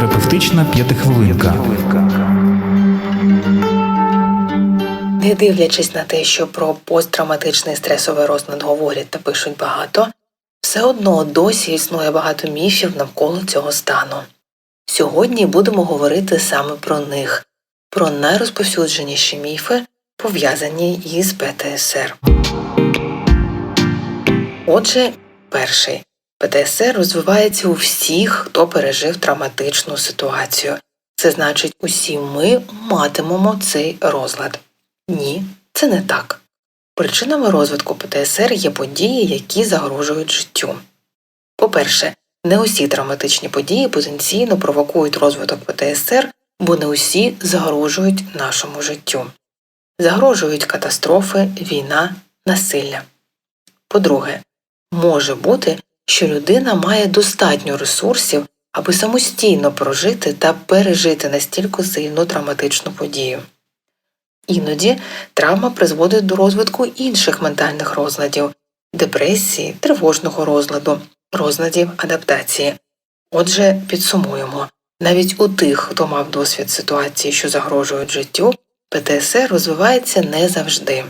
Психотерапевтична п'ятихвилинка. Не дивлячись на те, що про посттравматичний стресовий розлад говорять та пишуть багато, все одно досі існує багато міфів навколо цього стану. Сьогодні будемо говорити саме про них, про найрозповсюдженіші міфи, пов'язані із ПТСР. Отже, перший ПТСР розвивається у всіх, хто пережив травматичну ситуацію. Це значить, усі ми матимемо цей розлад. Ні, це не так. Причинами розвитку ПТСР є події, які загрожують життю. По-перше, не усі травматичні події потенційно провокують розвиток ПТСР, бо не усі загрожують нашому життю. Загрожують катастрофи, війна, насилля. По-друге, може бути, що людина має достатньо ресурсів, аби самостійно прожити та пережити настільки сильну травматичну подію. Іноді травма призводить до розвитку інших ментальних розладів депресії, тривожного розладу, розладів адаптації. Отже, підсумуємо навіть у тих, хто мав досвід ситуації, що загрожують життю, ПТСР розвивається не завжди.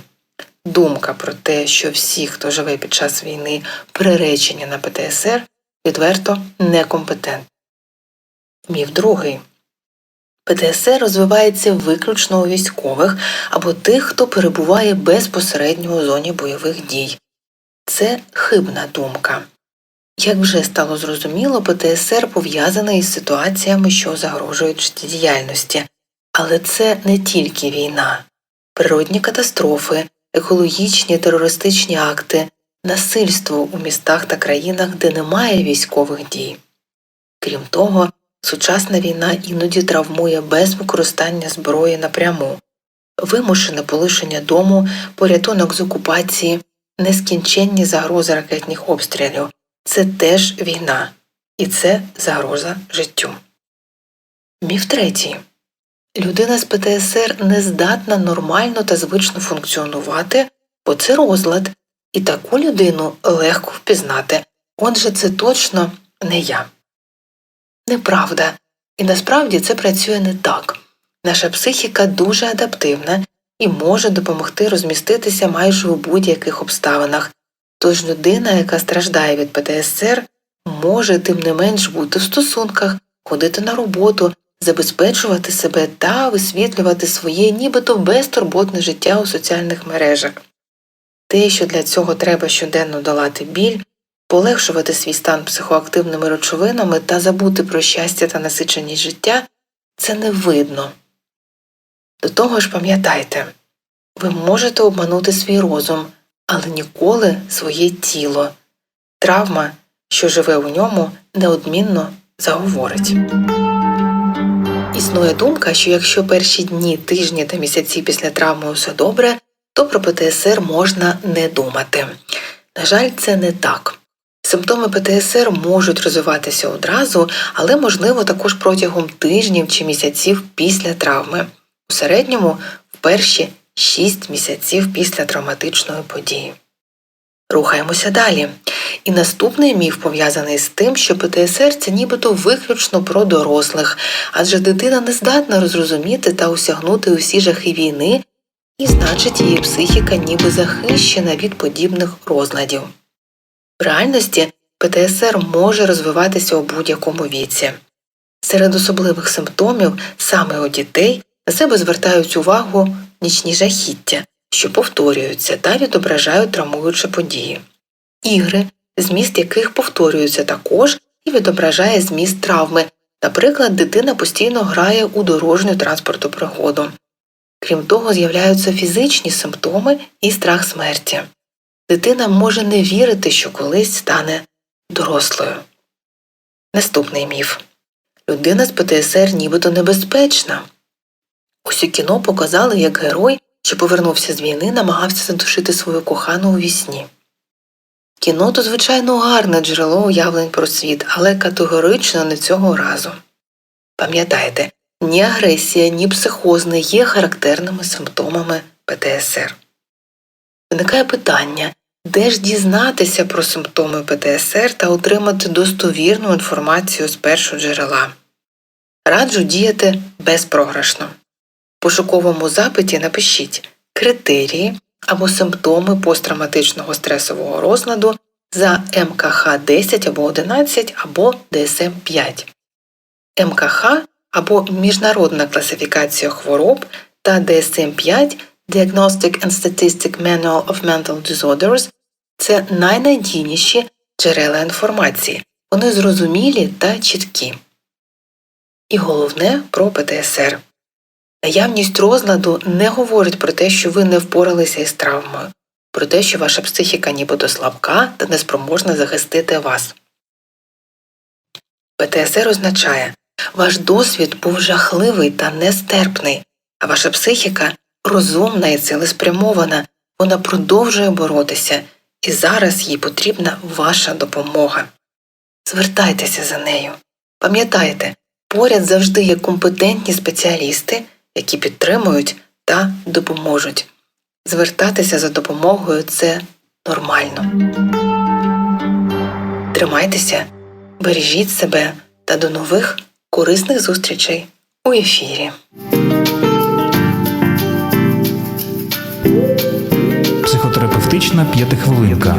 Думка про те, що всі, хто живе під час війни, приречені на ПТСР, відверто некомпетентна. Міф другий. ПТСР розвивається виключно у військових або тих, хто перебуває безпосередньо у зоні бойових дій. Це хибна думка. Як вже стало зрозуміло, ПТСР пов'язаний із ситуаціями, що загрожують життєдіяльності, але це не тільки війна, природні катастрофи, екологічні терористичні акти, насильство у містах та країнах, де немає військових дій. Крім того, Сучасна війна іноді травмує без використання зброї напряму, вимушене полишення дому, порятунок з окупації, нескінченні загрози ракетних обстрілів це теж війна, і це загроза життю. Міф третій. Людина з ПТСР не здатна нормально та звично функціонувати, бо це розлад, і таку людину легко впізнати. Отже, це точно не я. Неправда. І насправді це працює не так. Наша психіка дуже адаптивна і може допомогти розміститися майже у будь-яких обставинах, тож людина, яка страждає від ПТСР, може тим не менш бути в стосунках, ходити на роботу, забезпечувати себе та висвітлювати своє нібито безтурботне життя у соціальних мережах. Те, що для цього треба щоденно долати біль, полегшувати свій стан психоактивними речовинами та забути про щастя та насиченість життя це не видно. До того ж пам'ятайте, ви можете обманути свій розум, але ніколи своє тіло. Травма, що живе у ньому, неодмінно заговорить. Існує думка, що якщо перші дні, тижні та місяці після травми усе добре, то про ПТСР можна не думати. На жаль, це не так. Симптоми ПТСР можуть розвиватися одразу, але можливо також протягом тижнів чи місяців після травми, у середньому в перші 6 місяців після травматичної події. Рухаємося далі. І наступний міф пов'язаний з тим, що ПТСР це нібито виключно про дорослих, адже дитина не здатна розрозуміти та осягнути усі жахи війни, і значить її психіка ніби захищена від подібних розладів. В реальності ПТСР може розвиватися у будь-якому віці. Серед особливих симптомів саме у дітей на себе звертають увагу нічні жахіття, що повторюються та відображають травмуючі події, ігри, зміст яких повторюються також і відображає зміст травми. Наприклад, дитина постійно грає у дорожню транспорту пригоду. Крім того, з'являються фізичні симптоми і страх смерті дитина може не вірити, що колись стане дорослою. Наступний міф людина з ПТСР нібито небезпечна. Ось кіно показали, як герой, що повернувся з війни, намагався задушити свою кохану у вісні. Кіно то, звичайно, гарне джерело уявлень про світ, але категорично не цього разу. Пам'ятайте, ні агресія, ні психоз не є характерними симптомами ПТСР. Виникає питання, де ж дізнатися про симптоми ПТСР та отримати достовірну інформацію з першого джерела? Раджу діяти безпрограшно. В пошуковому запиті напишіть критерії або симптоми посттравматичного стресового розладу за МКХ 10 або 11 або ДСМ 5. МКХ або Міжнародна класифікація хвороб та DSM-5 Diagnostic and Statistic Manual of Mental Disorders це найнадійніші джерела інформації. Вони зрозумілі та чіткі. І головне про ПТСР. Наявність розладу не говорить про те, що ви не впоралися із травмою, про те, що ваша психіка нібито слабка та неспроможна захистити вас. ПТСР означає, ваш досвід був жахливий та нестерпний, а ваша психіка розумна і цілеспрямована, вона продовжує боротися, і зараз їй потрібна ваша допомога. Звертайтеся за нею. Пам'ятайте, поряд завжди є компетентні спеціалісти, які підтримують та допоможуть. Звертатися за допомогою це нормально. Тримайтеся, бережіть себе та до нових корисних зустрічей у ефірі. Психотерапевтична п'ятихвилинка.